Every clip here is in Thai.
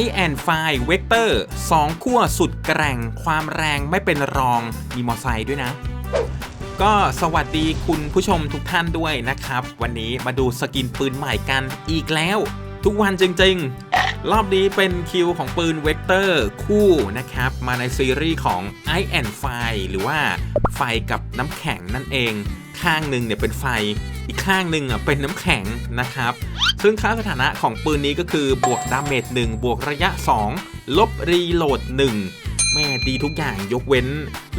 i and f i Vector สองขั้วสุดแกร่ง ความแรงไม่เป็นรอง มีมอไซค์ด้วยนะ ก็สวัสดีคุณผู้ชมทุกท่านด้วยนะครับ วันนี้มาดูสกินปืนใหม่กันอีกแล้ว ทุกวันจริง ๆ รอบนี้เป็นคิวของปืนเวกเตอร์คู่นะครับ มาในซีรีส์ของ i and Fire หรือว่าไฟกับน้ำแข็งนั่นเอง ข้างหนึ่งเนี่ยเป็นไฟ อีกข้างหนึ่งอะเป็นน้ำแข็งนะครับ ซึ่งค่าสถานะของปืนนี้ก็คือบวกดาเมจ1บวกระยะ 2 ลบรีโหลด 1 แม่ดีทุกอย่างยกเว้น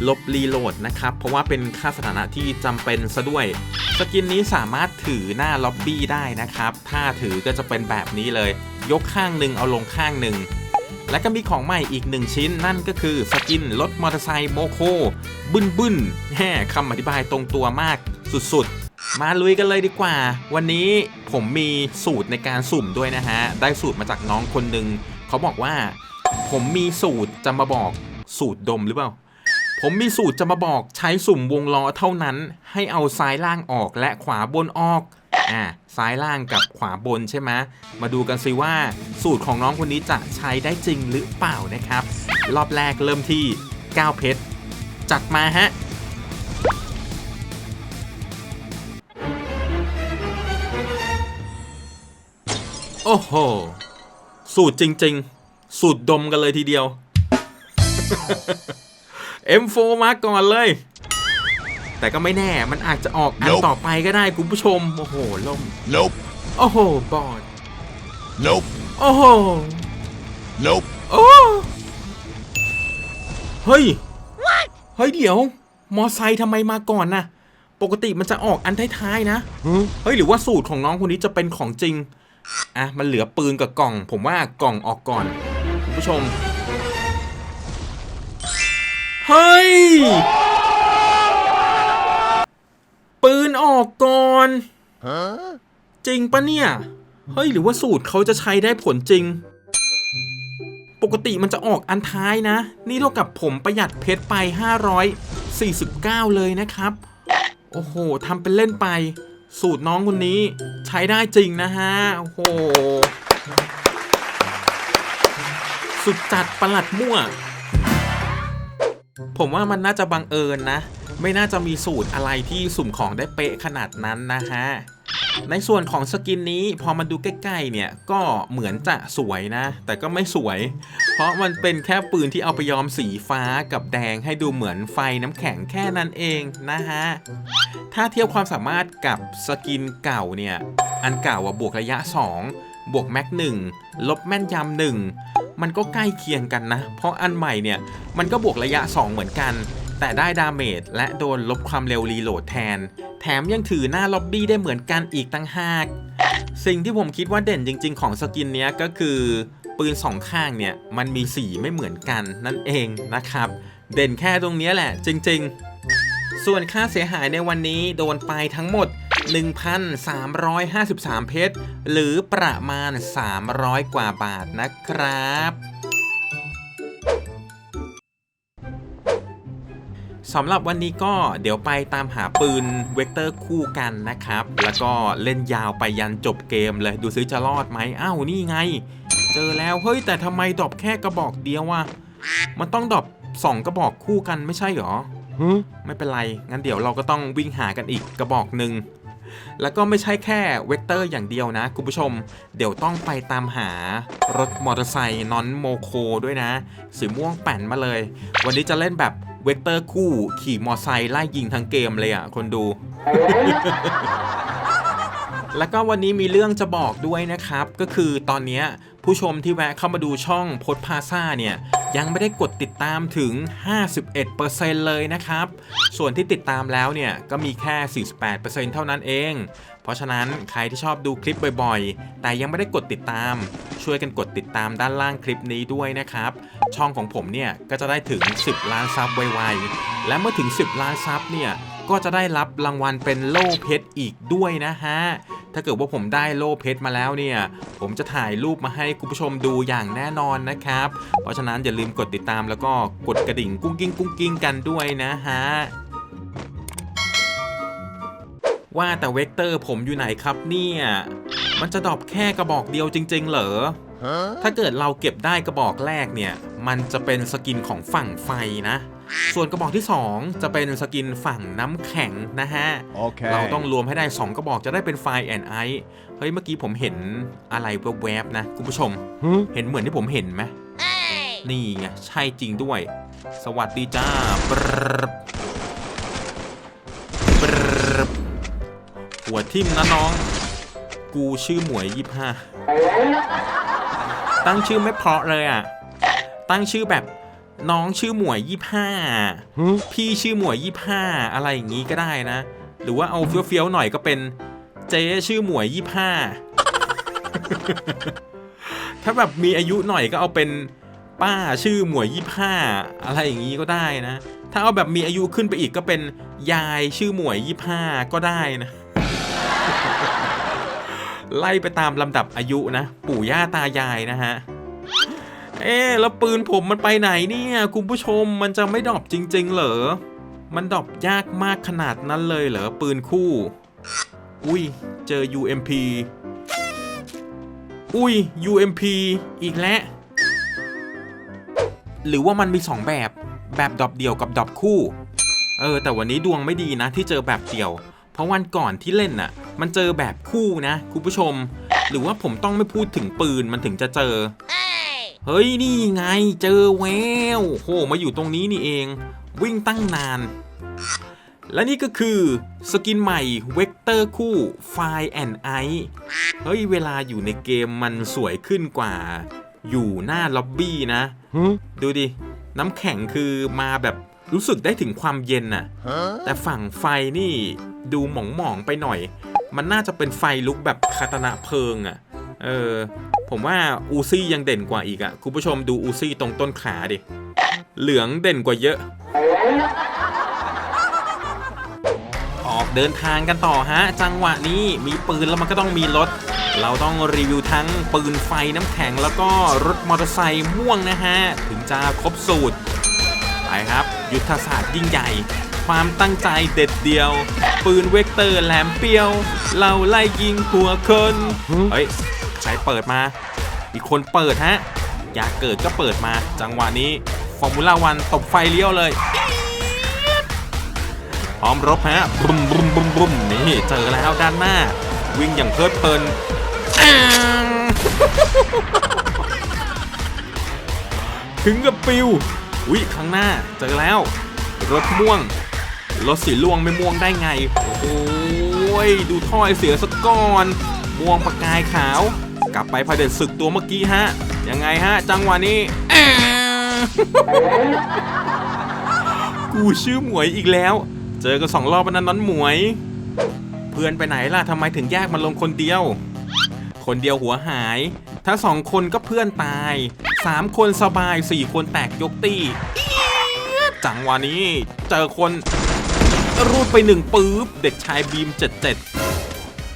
ลบรีโหลดนะครับ เพราะว่าเป็นค่าสถานะที่จำเป็นซะด้วย สกินนี้สามารถถือหน้าล็อบบี้ได้นะครับ ถ้าถือก็จะเป็นแบบนี้เลย ยกข้างหนึ่งเอาลงข้างหนึ่งและก็มีของใหม่อีกหนึ่งชิ้นนั่นก็คือสกินรถมอเตอร์ไซค์โมโคบึ้นบึ้นแห่คำอธิบายตรงตัวมากสุดๆ มาลุยกันเลยดีกว่า วันนี้ผมมีสูตรในการสุ่มด้วยนะฮะ ได้สูตรมาจากน้องคนหนึ่งเขาบอกว่า ผมมีสูตรจะมาบอกสูตรดมหรือเปล่า ผมมีสูตรจะมาบอกใช้สุ่มวงล้อเท่านั้น ให้เอาซ้ายล่างออกและขวาบนออก อ่าซ้ายล่างกับขวาบนใช่ไหมมาดูกันสิว่าสูตรของน้องคนนี้จะใช้ได้จริงหรือเปล่านะครับ รอบแรกเริ่มที่9เพชรจัดมาฮะโอ้โห สูตรจริง ๆ สูตรดมกันเลยทีเดียว M4 มาก่อนเลย แต่ก็ไม่แน่มันอาจจะออกอัน Nope ต่อไปก็ได้คุณผู้ชม โอ้โหล่ม Nope. โอ้โหบอด Nope. โอ้โห Nope. โอ้เฮ้ยเฮ้ยเดี๋ยว มอไซค์ทำไมมาก่อนน่ะปกติมันจะออกอันท้ายๆนะเฮ้ยหรือว่าสูตรของน้องคนนี้จะเป็นของจริงอะมันเหลือปืนกับกล่อง ผมว่ากล่องออกก่อนคุณผู้ชมเฮ้ย ออกก่อน Huh? จริงปะเนี่ย เฮ้ยหรือว่าสูตรเขาจะใช้ได้ผลจริง ปกติมันจะออกอันท้ายนะ นี่เท่ากับผมประหยัดเพชรไป 549 เลยนะครับ โอ้โหทำเป็นเล่นไป สูตรน้องคนนี้ใช้ได้จริงนะฮะ โอ้โห สุดจัดประหลัดมั่ว ผมว่ามันน่าจะบังเอิญนะ ไม่น่าจะมีสูตรอะไรที่สุ่มของได้เป๊ะขนาดนั้นนะฮะในส่วนของสกินนี้พอมาดูใกล้ๆเนี่ยก็เหมือนจะสวยนะ แต่ก็ไม่สวย เพราะมันเป็นแค่ปืนที่เอาไปย้อมสีฟ้ากับแดงให้ดูเหมือนไฟน้ำแข็งแค่นั้นเองนะฮะ ถ้าเทียบความสามารถกับสกินเก่าเนี่ย อันเก่าอะบวกระยะ 2 บวกแม็ก1ลบแม่นยำ1มันก็ใกล้เคียงกันนะ เพราะอันใหม่เนี่ยมันก็บวกระยะ 2 เหมือนกัน แต่ได้ดาเมจและโดนลบความเร็วรีโหลดแทน แถมยังถือหน้าล็อบบี้ได้เหมือนกันอีกตั้งหาก สิ่งที่ผมคิดว่าเด่นจริง ๆ ของสกินนี้ก็คือ ปืนสองข้างเนี่ยมันมีสีไม่เหมือนกันนั่นเองนะครับ เด่นแค่ตรงนี้แหละ จริง ๆ ส่วนค่าเสียหายในวันนี้โดนไปทั้งหมด 1,353 เพชร หรือประมาณ 300 กว่าบาทนะครับ สำหรับวันนี้ก็เดี๋ยวไปตามหาปืนเวกเตอร์คู่กันนะครับ แล้วก็เล่นยาวไปยันจบเกมเลยดูซิจะรอดไหมอ้าวนี่ไง เจอแล้วเฮ้ยแต่ทำไมดรอปแค่กระบอกเดียววะมันต้องดรอปสองกระบอกคู่กันไม่ใช่หรอ Huh? ไม่เป็นไร งั้นเดี๋ยวเราก็ต้องวิ่งหากันอีกกระบอกหนึ่ง แล้วก็ไม่ใช่แค่เวกเตอร์อย่างเดียวนะคุณผู้ชม เดี๋ยวต้องไปตามหารถมอเตอร์ไซค์นอนโมโคด้วยนะ สีม่วงแป่นมาเลย วันนี้จะเล่นแบบเวกเตอร์คู่ขี่มอไซค์ไล่ยิงทั้งเกมเลยอะคนดู แล้วก็วันนี้มีเรื่องจะบอกด้วยนะครับ ก็คือตอนนี้ผู้ชมที่แวะเข้ามาดูช่องพดพาซ่าเนี่ย ยังไม่ได้กดติดตามถึง 51%เลยนะครับ ส่วนที่ติดตามแล้วเนี่ย ก็มีแค่ 48%เท่านั้นเอง เพราะฉะนั้นใครที่ชอบดูคลิปบ่อยๆ แต่ยังไม่ได้กดติดตาม ช่วยกันกดติดตามด้านล่างคลิปนี้ด้วยนะครับ ช่องของผมเนี่ย ก็จะได้ถึง 10 ล้านซับไวๆ และเมื่อถึง 10 ล้านซับเนี่ย ก็จะได้รับรางวัลเป็นโล่เพชรอีกด้วยนะฮะ ถ้าเกิดว่าผมได้โล่เพชรมาแล้วเนี่ย ผมจะถ่ายรูปมาให้คุณผู้ชมดูอย่างแน่นอนนะครับ เพราะฉะนั้นอย่าลืมกดติดตามแล้วก็กดกระดิ่งกุ้งกิ้งกุ้งกิ้งกันด้วยนะฮะว่าแต่เวกเตอร์ผมอยู่ไหนครับเนี่ย มันจะดรอปแค่กระบอกเดียวจริง ๆ เหรอ Huh? ถ้าเกิดเราเก็บได้กระบอกแรกเนี่ย มันจะเป็นสกินของฝั่งไฟนะ ส่วนกระบอกที่ 2 จะเป็นสกินฝั่งน้ำแข็งนะฮะ Okay. เราต้องรวมให้ได้ 2 กระบอกจะได้เป็นไฟแอนไอเฮ้ย เมื่อกี้ผมเห็นอะไรแวบๆนะ คุณผู้ชม Huh? เห็นเหมือนที่ผมเห็นไหมนี่ไง ใช่จริงด้วย สวัสดีจ้าปรึบปรึบหัวทิมนะน้อง กูชื่อหมวยยี่ห้าตั้งชื่อไม่เพราะเลยอะ ตั้งชื่อแบบ น้องชื่อหมวยยี่ห้า Huh? พี่ชื่อหมวยยี่ห้าอะไรอย่างนี้ก็ได้นะ หรือว่าเอาเฟี้ยวๆหน่อยก็เป็น เจ๊ชื่อหมวยยี่ห้าถ้าแบบมีอายุหน่อยก็เอาเป็นป้าชื่อหมวยยี่ห้าอะไรอย่างนี้ก็ได้นะ ถ้าเอาแบบมีอายุขึ้นไปอีกก็เป็นยายชื่อหมวยยี่ห้าก็ได้นะ ไล่ไปตามลำดับอายุนะ ปู่ย่าตายายนะฮะ เอ๊แล้วปืนผมมันไปไหนเนี่ยคุณผู้ชมมันจะไม่ดรอปจริง ๆ เหรอ มันดรอปยากมากขนาดนั้นเลยเหรอปืนคู่ อุ้ยเจอ UMP อุ้ย UMP อีกแล้ว หรือว่ามันมี 2 แบบ แบบดรอปเดียวกับดรอปคู่ เออ แต่วันนี้ดวงไม่ดีนะที่เจอแบบเดียว เพราะวันก่อนที่เล่นน่ะ มันเจอแบบคู่นะคุณผู้ชม หรือว่าผมต้องไม่พูดถึงปืนมันถึงจะเจอ เฮ้ยนี่ไงเจอแววโหมาอยู่ตรงนี้นี่เอง วิ่งตั้งนาน และนี่ก็คือสกินใหม่เวกเตอร์คู่ Fire and Ice เฮ้ย เวลาอยู่ในเกมมันสวยขึ้นกว่า อยู่หน้าล็อบบี้นะ Huh? ดูดิ น้ำแข็งคือมาแบบรู้สึกได้ถึงความเย็นน่ะ Huh? แต่ฝั่งไฟนี่ดูหมองๆไปหน่อย มันน่าจะเป็นไฟลุกแบบคาตนะเพลิงอะ่ะ เออ ผมว่าอูซี่ยังเด่นกว่าอีกอะคุณผู้ชมดูอูซี่ตรงต้นขาดิ เหลืองเด่นกว่าเยอะ ออกเดินทางกันต่อฮะ จังหวะนี้มีปืนแล้วมันก็ต้องมีรถ เราต้องรีวิวทั้งปืนไฟน้ำแข็งแล้วก็รถมอเตอร์ไซค์ม่วงนะฮะ ถึงจะครบสูตร ไปครับ ยุทธศาสตร์ยิ่งใหญ่ความตั้งใจเด็ดเดียว ปืนเวกเตอร์แหลมเปียว เราไล่ยิงหัวคน เฮ้ย ใครเปิดมา อีกคนเปิดฮะ อยากเกิดก็เปิดมา จังหวะนี้ฟอร์มูล่าวันตบไฟเลี้ยวเลยพร้อมรบฮะบุมบุมบุมบุมนี่เจอแล้วด้านหน้า วิ่งอย่างเพลิดเพลินถึงกับปิววิข้างหน้าเจอแล้ว รถม่วง รถสีม่วงไม่ม่วงได้ไง โอ้ยดูถ้อยเสียสกก่อน ม่วงประกายขาว กลับไปพเด็จศึกตัวเมื่อกี้ฮะ ยังไงฮะ จังหวะนี้กูชื่อหมวยอีกแล้ว เจอกันสองรอบนั้นน้อนหมวย เพื่อนไปไหนล่ะทำไมถึงแยกมันลงคนเดียว คนเดียวหัวหาย ถ้าสองคนก็เพื่อนตายสามคนสบายสี่คนแตกยกตีจังหวะนี้ เจอคนรูดไปหนึ่งปื๊บ เด็กชายบีมเจ็ดเจ็ด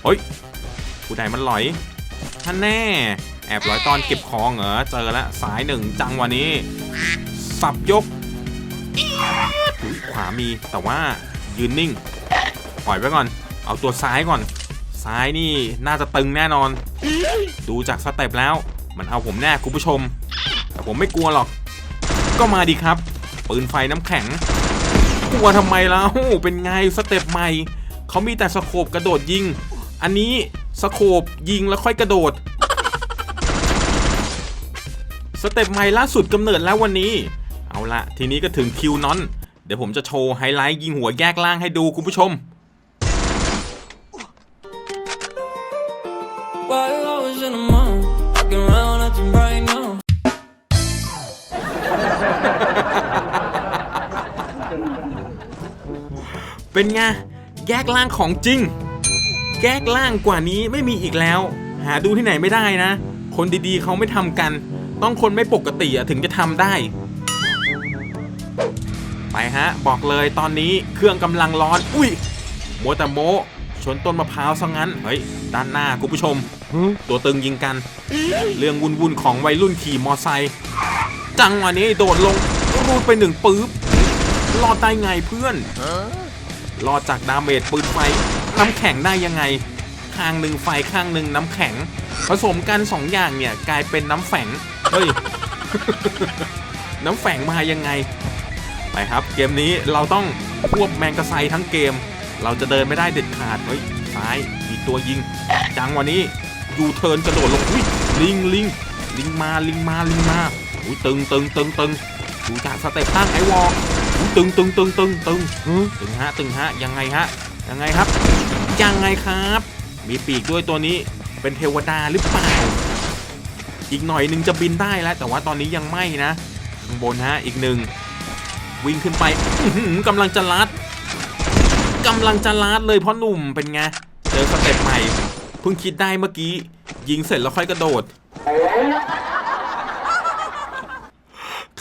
เฮ้ย ผู้ใดมันหลอยท่านแน่ แอบร้อยตอนเก็บของเหรอ เจอแล้วสายหนึ่งจังหวะนี้ สับยกอุ๊ยขวามีแต่ว่ายืนนิ่ง ปล่อยไว้ก่อน เอาตัวซ้ายก่อน ซ้ายนี่น่าจะตึงแน่นอน ดูจากสเต็ปแล้ว มันเอาผมแน่คุณผู้ชม แต่ผมไม่กลัวหรอก ก็มาดีครับ ปืนไฟน้ำแข็ง กลัวทำไมแล้วเป็นไงสเต็ปใหม่ เขามีแต่สโคบกระโดดยิง อันนี้ สโคบยิงแล้วค่อยกระโดด สเต็ปใหม่ล่าสุดกำเนิดแล้ววันนี้ เอาละทีนี้ก็ถึงคิวนอน เดี๋ยวผมจะโชว์ไฮไลท์ยิงหัวแยกล่างให้ดูคุณผู้ชม While I was in the mall, walking around acting right now. เป็นไง แยกล่างของจริง แยกล่างกว่านี้ไม่มีอีกแล้ว หาดูที่ไหนไม่ได้นะ คนดีๆเขาไม่ทำกัน ต้องคนไม่ปกติถึงจะทำได้ ไปฮะ บอกเลยตอนนี้เครื่องกำลังร้อน อุ้ยโมวแต่โมชนต้นมะพร้าวซะงั้น เฮ้ย ด้านหน้าคุณผู้ชม ตัวตึงยิงกัน เรื่องวุ่นวุ่นๆของวัยรุ่นขี่มอไซค์จังหวะนี้โดดลงรูดไปหนึ่งปื๊บรอดได้ไงเพื่อนรอดจากดาเมจปืนไฟ น้ำแข็งได้ยังไง ข้างหนึ่งไฟข้างหนึ่งน้ำแข็ง ผสมกันสองอย่างเนี่ยกลายเป็นน้ำแข็งเฮ้ย น้ำแข็งมายังไง ไปครับ เกมนี้เราต้องควบแมงกะไซทั้งเกม เราจะเดินไม่ได้เด็ดขาดเฮ้ยซ้ายมีตัวยิง จังวันนี้ยูเทิร์นกระโดดลงอุ้ยลิงลิงลิงมาลิงมาลิงมาอุ้ยตึงตึงตึงตึงดูจากสเต็ปตั้งไอวอลอุ้ยตึงตึงตึงตึงตึงตึงฮะตึงฮะยังไงฮะ ยังไงครับ ยังไงครับ มีปีกด้วยตัวนี้เป็นเทวดาหรือเปล่า อีกหน่อยหนึงจะบินได้แล้ว แต่ว่าตอนนี้ยังไม่นะข้างบนฮะอีกหนึ่งวิ่งขึ้นไปกำลังจะลัดกำลังจะลัดเลยเพราะหนุ่มเป็นไงเจอสเต็ปใหม่เพิ่งคิดได้เมื่อกี้ ยิงเสร็จแล้วค่อยกระโดด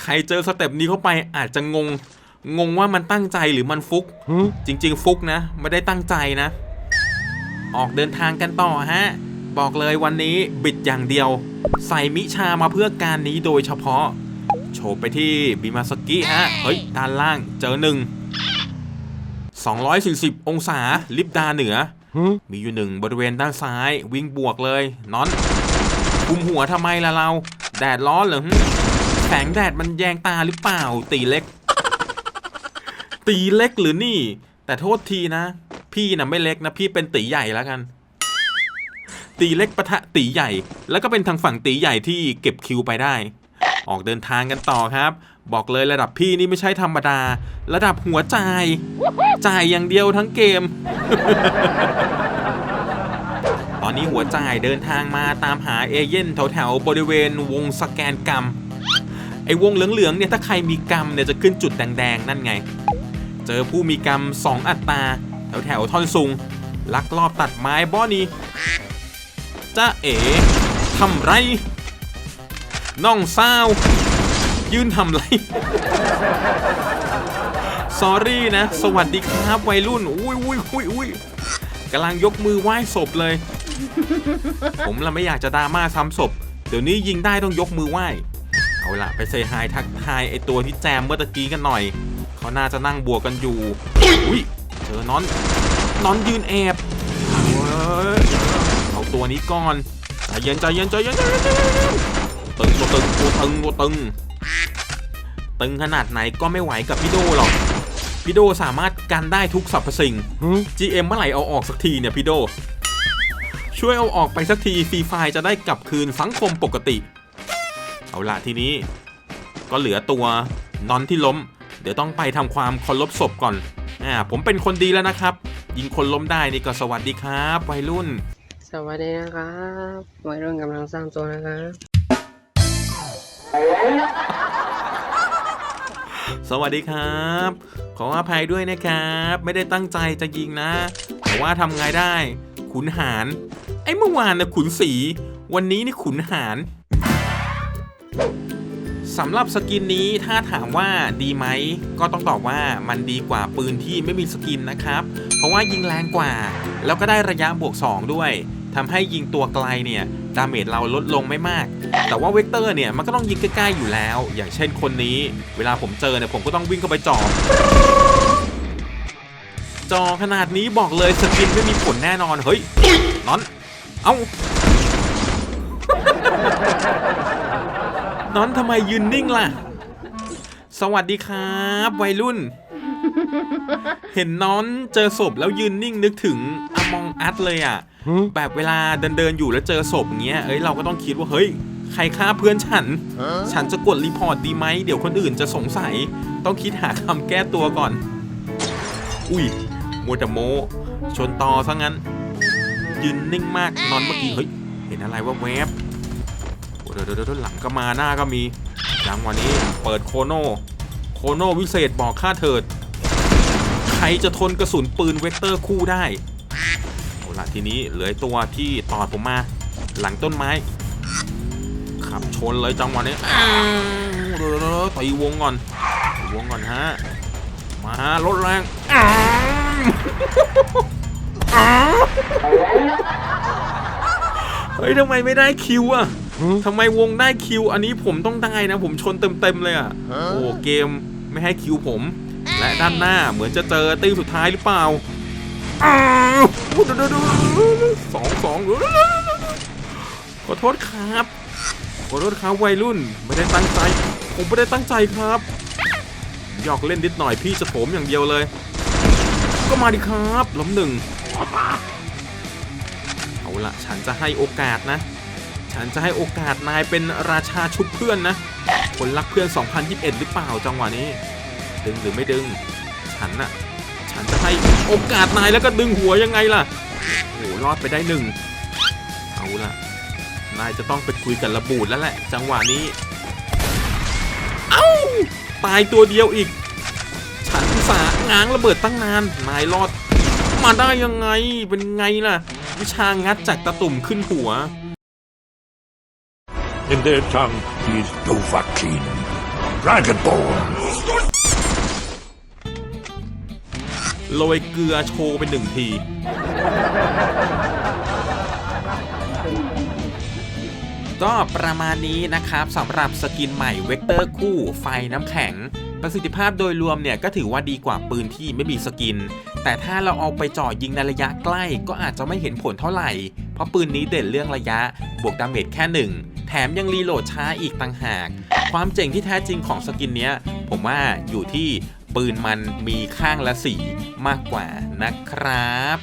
ใครเจอสเต็ปนี้เข้าไปอาจจะงง งงว่ามันตั้งใจหรือมันฟุก จริง ๆ ฟุกนะ ไม่ได้ตั้งใจนะ ออกเดินทางกันต่อฮะ บอกเลยวันนี้บิดอย่างเดียว ใส่มิชามาเพื่อการนี้โดยเฉพาะ โฉบไปที่บิมาสกิฮะ เฮ้ย ด้านล่างเจอหนึ่ง240 องศาลิบดาเหนือ มีอยู่หนึ่งบริเวณด้านซ้าย วิ่งบวกเลยนอนคุมหัวทำไมล่ะเรา แดดร้อนเหรอหึแสงแดดมันแยงตาหรือเปล่าตีเล็ก ตีเล็กหรือนี่ แต่โทษทีนะ พี่นะไม่เล็กนะ พี่เป็นตีใหญ่แล้วกัน ตีเล็กปะทะตีใหญ่ แล้วก็เป็นทางฝั่งตีใหญ่ที่เก็บคิวไปได้ ออกเดินทางกันต่อครับ บอกเลยระดับพี่นี่ไม่ใช่ธรรมดา ระดับหัวใจายจ่ายอย่างเดียวทั้งเกมตอนนี้หัวจ่ายเดินทางมาตามหาเอเย่นแถวๆบริเวณวงสแกนกรรม ไอ้วงเหลืองๆเนี่ยถ้าใครมีกรรมเนี่ยจะขึ้นจุดแดงๆ นั่นไง เจอผู้มีกรรม 2 อัตราแถวแถวท่อนซุง ลักลอบตัดไม้บ้อนี่จ้าเอ๋ทำไร น้องสาวยืนทำไรสอรี่นะ สวัสดีครับวัยรุ่น อุ้ยอุ้ยอุ้ยอุ้ยกำลังยกมือไหว้ศพเลย ผมละไม่อยากจะดราม่าซ้ำศพ เดี๋ยวนี้ยิงได้ต้องยกมือไหว้ เอาละไปเซฮายทักทายไอตัวที่แจมเมื่อตะกี้กันหน่อย เขาน่าจะนั่งบวกกันอยู่อุ้ยเจอนอนนอนยืนแอบเอาตัวนี้ก่อนใจเย็นใจเย็นใจเย็นใจเย็นใจเย็นตึงตัวตึงตัวตึงตัวตึงตึงขนาดไหนก็ไม่ไหวกับพี่โดหรอกพี่โดสามารถกันได้ทุกสรรพสิ่ง GM เมื่อไหร่เอาออกสักทีเนี่ยพี่โด ช่วยเอาออกไปสักทีฟรีไฟจะได้กลับคืนสังคมปกติ เอาละทีนี้ ก็เหลือตัวนอนที่ล้ม เดี๋ยวต้องไปทำความเคารพศพก่อน อ่า ผมเป็นคนดีแล้วนะครับ ยิงคนล้มได้นี่ก็สวัสดีครับ วัยรุ่น สวัสดีนะครับ วัยรุ่นกำลังสร้างตัวนะครับ สวัสดีครับ ขออภัยด้วยนะครับ ไม่ได้ตั้งใจจะยิงนะ แต่ว่าทำไงได้ ขุนหาร ไอ้เมื่อวานนะขุนสี วันนี้นี่ขุนหาร สำหรับสกินนี้ถ้าถามว่าดีไหม ก็ต้องตอบว่ามันดีกว่าปืนที่ไม่มีสกินนะครับ เพราะว่ายิงแรงกว่า แล้วก็ได้ระยะบวก 2 ด้วยทำให้ยิงตัวไกลเนี่ยดาเมจเราลดลงไม่มาก แต่ว่าเวกเตอร์เนี่ยมันก็ต้องยิงใกล้ๆอยู่แล้ว อย่างเช่นคนนี้ เวลาผมเจอเนี่ยผมก็ต้องวิ่งเข้าไปจอจอขนาดนี้บอกเลยสกินไม่มีผลแน่นอน เฮ้ยนอน เอ้า นอนทำไมยืนนิ่งล่ะ สวัสดีครับ วัยรุ่น เห็นน้อนเจอศพแล้วยืนนิ่งนึกถึงอมองอัดเลยอะ แบบเวลาเดินเดินๆอยู่แล้วเจอศพอย่างเงี้ย เอ้ยเราก็ต้องคิดว่าเฮ้ยใครฆ่าเพื่อนฉัน ฉันจะกดรีพอร์ตดีไหม เดี๋ยวคนอื่นจะสงสัย ต้องคิดหาคำแก้ตัวก่อน อุ้ยมัวแต่โม ชนต่อซะงั้น ยืนนิ่งมากนอนเมื่อกี้เฮ้ย เห็นอะไรว่าแวบโอ้ เดี๋ยวเดี๋ยวหลังก็มาหน้าก็มีจังวันนี้เปิดโคโนโคโนวิเศษบอกค่าเถิด ใครจะทนกระสุนปืนเวกเตอร์คู่ได้เอาละทีนี้เหลือตัวที่ตอดผมมา หลังต้นไม้ขับชนเลยจังหวะนี้เดี๋ยวๆๆตีวงก่อนตีวงก่อนฮะมารถแรงเฮ้ยทำไมไม่ได้คิวอะ ทำไมวงได้คิว อันนี้ผมต้องได้นะ ผมชนเต็มๆเลยอะโอ้เกมไม่ให้คิวผม และด้านหน้าเหมือนจะเจอตีสุดท้ายหรือเปล่าอ้าวสองสองขอโทษครับ ขอโทษครับวัยรุ่น ไม่ได้ตั้งใจ ผมไม่ได้ตั้งใจครับหยอกเล่นนิดหน่อยพี่จะโถมอย่างเดียวเลย ก็มาดิครับล้มหนึ่งเอาละฉันจะให้โอกาสนะ ฉันจะให้โอกาสนายเป็นราชาชุบเพื่อนนะคนรักเพื่อน 2021 หรือเปล่าจังหวะนี้ ดึงหรือไม่ดึง ฉันน่ะ ฉันจะให้โอกาสนายแล้วก็ดึงหัวยังไงล่ะโอ้รอดไปได้หนึ่งเอาล่ะ นายจะต้องไปคุยกับระบูดแล้วแหละ จังหวะนี้ เอ้า ตายตัวเดียวอีก ฉันสาง้างระเบิดตั้งนาน นายรอด มาได้ยังไงเป็นไงล่ะ วิชางัดจากตะตุ่มขึ้นหัว In their tongue, he is Dovahkiin, Dragonborn. โรยเกลือโชว์ไปหนึ่งที ก็ประมาณนี้นะครับสำหรับสกินใหม่เวกเตอร์คู่ไฟน้ำแข็ง ประสิทธิภาพโดยรวมเนี่ยก็ถือว่าดีกว่าปืนที่ไม่มีสกิน แต่ถ้าเราเอาไปจ่อยิงในระยะใกล้ ก็อาจจะไม่เห็นผลเท่าไหร่ เพราะปืนนี้เด่นเรื่องระยะบวกดาเมจแค่หนึ่ง แถมยังรีโหลดช้าอีกต่างหาก ความเจ๋งที่แท้จริงของสกินเนี้ย ผมว่าอยู่ที่ปืนมันมีข้างละสีมากกว่านะครับ